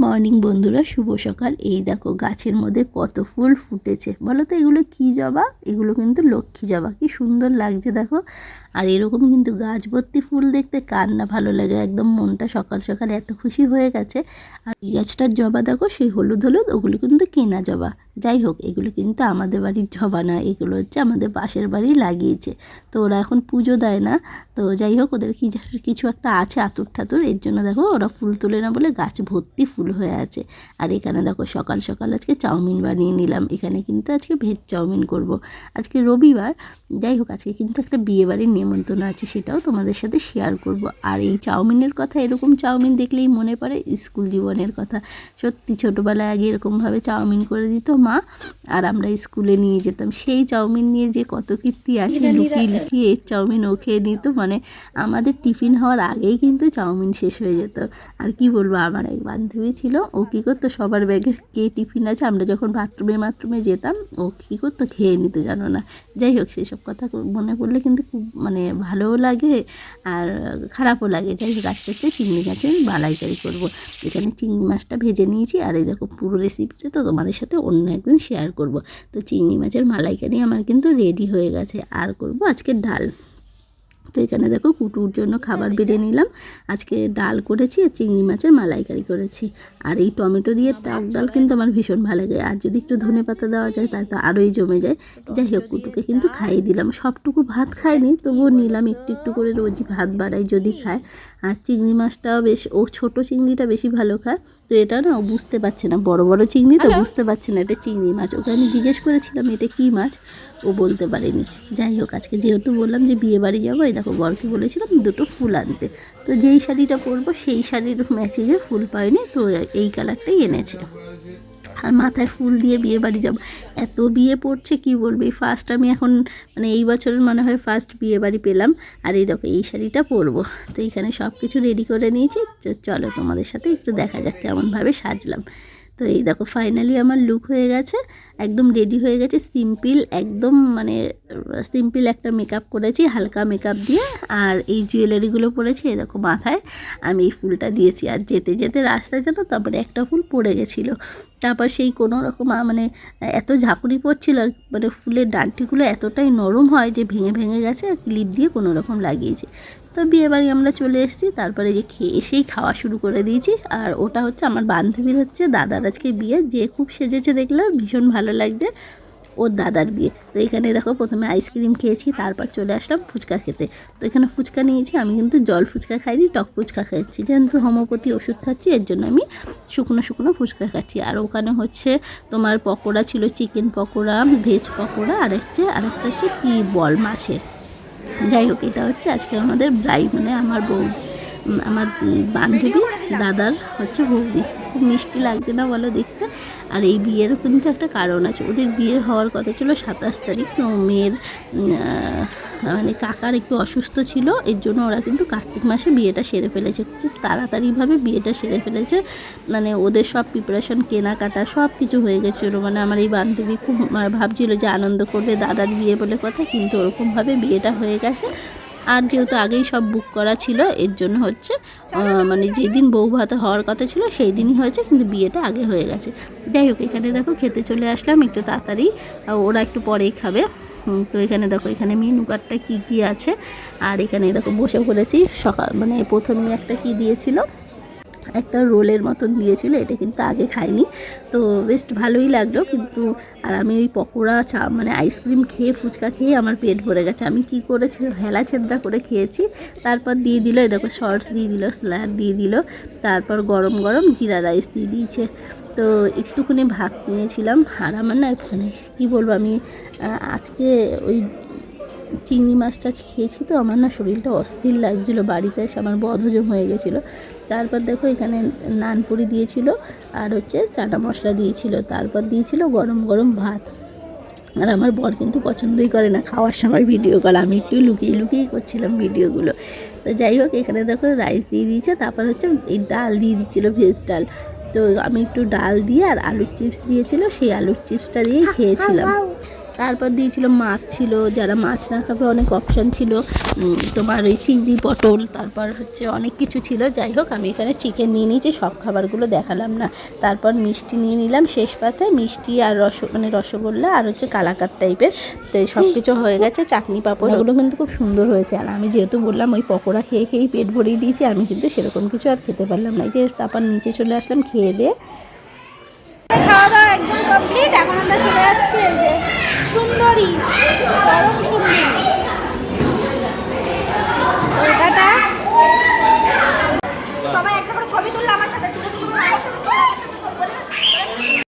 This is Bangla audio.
মর্নিং বন্ধুরা, শুভ সকাল। এই দেখো, গাছের মধ্যে কত ফুল ফুটেছে। বলো তো, এগুলো কি জবা? এগুলো কিন্তু লক্ষ্মী জবা। কি সুন্দর লাগছে, দেখো। আর এরকম কিন্তু গাছ ভর্তি ফুল দেখতে কার না ভালো লাগে। একদম মনটা সকাল সকাল এত খুশি হয়ে গেছে। আর এই গাছটার জবা, দেখো, সেই হলুদ হলুদ, ওগুলো কিন্তু কেনা জবা। যাই হোক এগুলো কিন্তু আমাদের বাড়ির জবা না এগুলো হচ্ছে আমাদের পাশের বাড়ি লাগিয়েছে। তো ওরা এখন পুজো দেয় না। তো যাই হোক ওদের কি কিছু একটা আছে আতুর ঠাতুর, এর জন্য দেখো ওরা ফুল তোলে না বলে গাছ ভর্তি ফুল হয়ে আছে। আর এখানে দেখো সকাল সকাল আজকে চাউমিন বানিয়ে নিলাম। এখানে কিন্তু আজকে ভেজ চাউমিন করব। আজকে রবিবার যাই হোক আজকে কিন্তু একটা বিয়ে বাড়ির নিমন্ত্রণ আছে, সেটাও তোমাদের সাথে শেয়ার করব। আর এই চাউমিনের কথা, এরকম চাউমিন দেখলেই মনে পড়ে, স্কুল জীবনের কথা। সত্যি, ছোটোবেলায় আগে এরকমভাবে চাউমিন করে দিত মা আর আমরা স্কুলে নিয়ে যেতাম। সেই চাউমিন নিয়ে যে কত কীর্তি আছে লুকিয়ে লুকিয়ে এর চাউমিন ও খেয়ে নিত। মানে আমাদের টিফিন হওয়ার আগেই কিন্তু চাউমিন শেষ হয়ে যেত। আর কি বলব আমার এক বান্ধবী ছিল ও কী করতো সবার ব্যাগে কে টিফিন আছে আমরা যখন বাথরুমে বাথরুমে যেতাম ও কী করতো খেয়ে নিত জানো না। যাই হোক সেসব কথা মনে পড়লে কিন্তু খুব মানে ভালোও লাগে আর খারাপও লাগে। যাই হোক আস্তে আস্তে চিংড়ি গাছের মালাইকারি করব। এখানে চিংড়ি মাছটা ভেজে নিয়েছি আর এই দেখো পুরো রেসিপিটা তো তোমাদের সাথে অন্য একদিন শেয়ার করব। তো চিংড়ি মাছের মালাইকারি আমার কিন্তু রেডি হয়ে গেছে। আর করব আজকে ডাল। তো এখানে দেখো কুটুর জন্য খাবার বেড়ে নিলাম। আজকে ডাল করেছি আর চিংড়ি মাছের মালাইকারি করেছি। আর এই টমেটো দিয়ে টাক ডাল কিন্তু আমার ভীষণ ভালো লাগে। আর যদি একটু ধনে পাতা দেওয়া যায় তাই তো আরোই জমে যায়। যাই হোক, কুটুকে কিন্তু খাইয়ে দিলাম। সবটুকু ভাত খায়নি, তবুও নিলাম একটু একটু করে। রোজই ভাত বাড়াই যদি খায়। আর চিংড়ি মাছটাও বেশ ও ছোট চিংড়িটা বেশি ভালো খায় তো এটা না ও বুঝতে পারছে না। বড় বড় চিংড়ি তো বুঝতে পারছে না এটা চিংড়ি মাছ। ওকে আমি জিজ্ঞেস করেছিলাম এটা কী মাছ? ও বলতে পারেনি। যাই হোক আজকে যেহেতু বললাম যে বিয়ে বাড়ি যাব এই দেখো বরকে বলেছিলাম দুটো ফুল আনতে। তো যেই শাড়িটা পরবো সেই শাড়ির ম্যাচিংয়ে ফুল পাইনি তো এই কালারটাই এনেছে। আর মাথায় ফুল দিয়ে বিয়ে বাড়ি যাব। এত বিয়ে পড়ছে, কি বলবি? ফার্স্ট আমি এখন মানে এই বছরের মনে হয় ফার্স্ট বিয়ে বাড়ি পেলাম। আর এই দেখো, এই শাড়িটা পরবো। তো এখানে সব কিছু রেডি করে নিয়েছি। চলো তোমাদের সাথে একটু দেখা যাক কেমনভাবে সাজলাম। তো এই দেখো ফাইনালি আমার লুক হয়ে গেছে, একদম রেডি হয়ে গেছে সিম্পল একদম মানে সিম্পল একটা মেকআপ করেছি, হালকা মেকআপ দিয়ে, আর এই জুয়েলারিগুলো পরেছি, এই দেখো মাথায়, আমি এই ফুলটা দিয়েছি, আর যেতে যেতে রাস্তায় যেন তারপরে একটা ফুল পড়ে গেছিল, তারপর সেই কোনো রকম মানে এত ঝাঁকুনি পড়ছিল মানে ফুলের ডান্টিগুলো এতটাই নরম হয় যে ভেঙে ভেঙে গেছে, আর ক্লিপ দিয়ে কোনো রকম লাগিয়েছি। তো বিয়েবাড়ি আমরা চলে এসেছি, তারপরে যে খেয়ে এসেই খাওয়া শুরু করে দিয়েছি। আর ওটা হচ্ছে আমার বান্ধবীর হচ্ছে দাদার আজকে বিয়ে, যে খুব সেজেছে দেখলাম, ভীষণ ভালো লাগছে ওর দাদার বিয়ে। তো এখানে দেখো প্রথমে আইসক্রিম খেয়েছি, তারপর চলে আসলাম ফুচকা খেতে। তো এখানে ফুচকা নিয়েছি, আমি কিন্তু জল ফুচকা খাইনি, টক ফুচকা খাচ্ছি। যেহেতু হোমিওপ্যাথি ওষুধ খাচ্ছি, এর জন্য আমি শুকনো শুকনো ফুচকা খাচ্ছি। আর ওখানে হচ্ছে তোমার পকোড়া ছিল, চিকেন পকোড়া, ভেজ পকোড়া, আর হচ্ছে আরেকটা হচ্ছে কি বল মাছের। যাই হোক এটা হচ্ছে আজকে আমাদের ব্রাই মানে আমার বউ আমার বান্ধবী। দাদার হচ্ছে বৌদি। খুব মিষ্টি লাগছে না বলো দেখতে। আর এই বিয়েরও কিন্তু একটা কারণ আছে। ওদের বিয়ে হওয়ার কথা ছিল সাতাশ তারিখ। তো মেয়ের মানে কাকার একটু অসুস্থ ছিল। এর জন্য ওরা কিন্তু কার্তিক মাসে বিয়েটা সেরে ফেলেছে। খুব তাড়াতাড়িভাবে বিয়েটা সেরে ফেলেছে। মানে ওদের সব প্রিপারেশন কেনাকাটা সব কিছু হয়ে গেছিল। মানে আমার এই বান্ধবী খুব ভাবছিল যে আনন্দ করবে দাদার বিয়ে বলে কথা। কিন্তু ওরকমভাবে বিয়েটা হয়ে গেছে। আর যেহেতু আগেই সব বুক করা ছিল, এর জন্য হচ্ছে মানে যেদিন বউ ভাতে হওয়ার কথা ছিল সেই দিনই হয়েছে, কিন্তু বিয়েটা আগে হয়ে গেছে। যাই হোক, এখানে দেখো খেতে চলে আসলাম, একটু তাড়াতাড়ি ওরা একটু পরেই খাবে। তো এখানে দেখো, এখানে মেনু কার্ডটা কী কী আছে, আর এখানে দেখো বসে পড়েছি, সকাল মানে প্রথমেই একটা কী দিয়েছিল? একটা রোলের মতন দিয়েছিল, এটা কিন্তু আগে খাইনি। তো বেশ ভালোই লাগল, কিন্তু আর আমি ওই পকোড়া চা মানে আইসক্রিম খেয়ে, ফুচকা খেয়ে আমার পেট ভরে গেছে। আমি কি করেছি, হেলা ছেদরা করে খেয়েছি। তারপর দিয়ে দিল দেখো শর্টস দিয়ে দিল, স্যালাড দিয়ে দিল। তারপর গরম গরম জিরা রাইস দিয়ে দিয়েছে। তো একটুখানি ভাত নিয়েছিলাম, আর আমার না এখানে কী বলব আমি আজকে ওই চিংড়ি মাছটা খেয়েছি তো, আমার না শরীরটা অস্থির লাগছিল, বাড়িতে এসে আমার বদহজম হয়ে গেছিল। তারপর দেখো এখানে নানপুরি দিয়েছিল আর হচ্ছে চাটা মশলা দিয়েছিল। তারপর দিয়েছিল গরম গরম ভাত। আর আমার বর কিন্তু পছন্দই করে না খাওয়ার সময় ভিডিও কল আমি একটু লুকিয়ে লুকিয়ে করছিলাম ভিডিওগুলো তো যাই হোক এখানে দেখো রাইস দিয়ে দিয়েছে তারপর হচ্ছে এই ডাল দিয়ে দিচ্ছিল ভেজ ডাল। তো আমি একটু ডাল দিয়ে আর আলুর চিপস দিয়েছিল সেই আলুর চিপসটা দিয়েই খেয়েছিলাম। তারপর দিয়েছিল মাছ ছিল যারা মাছ না খাবে অনেক অপশান ছিল। তোমার ওই চিংড়ি পটল তারপর হচ্ছে অনেক কিছু ছিল। যাই হোক আমি এখানে চিকেন নিয়ে নিয়েছি সব খাবারগুলো দেখালাম না। তারপর মিষ্টি নিয়ে নিলাম শেষ পাতে মিষ্টি আর রস মানে রসগোল্লা আর হচ্ছে কালাকার টাইপের তো এই সব কিছু হয়ে গেছে চাটনি পাঁপড় এগুলো কিন্তু খুব সুন্দর হয়েছে। আর আমি যেহেতু বললাম ওই পকোড়া খেয়ে খেয়েই পেট ভরিয়ে দিয়েছি আমি কিন্তু সেরকম কিছু আর খেতে পারলাম না। এই যে তারপর নিচে চলে আসলাম খেয়ে দিয়ে। খাওয়া দাওয়া একদম কমপ্লিট এখন আমরা চলে যাচ্ছি এই যে সুন্দরী। পরম সুন্দরী।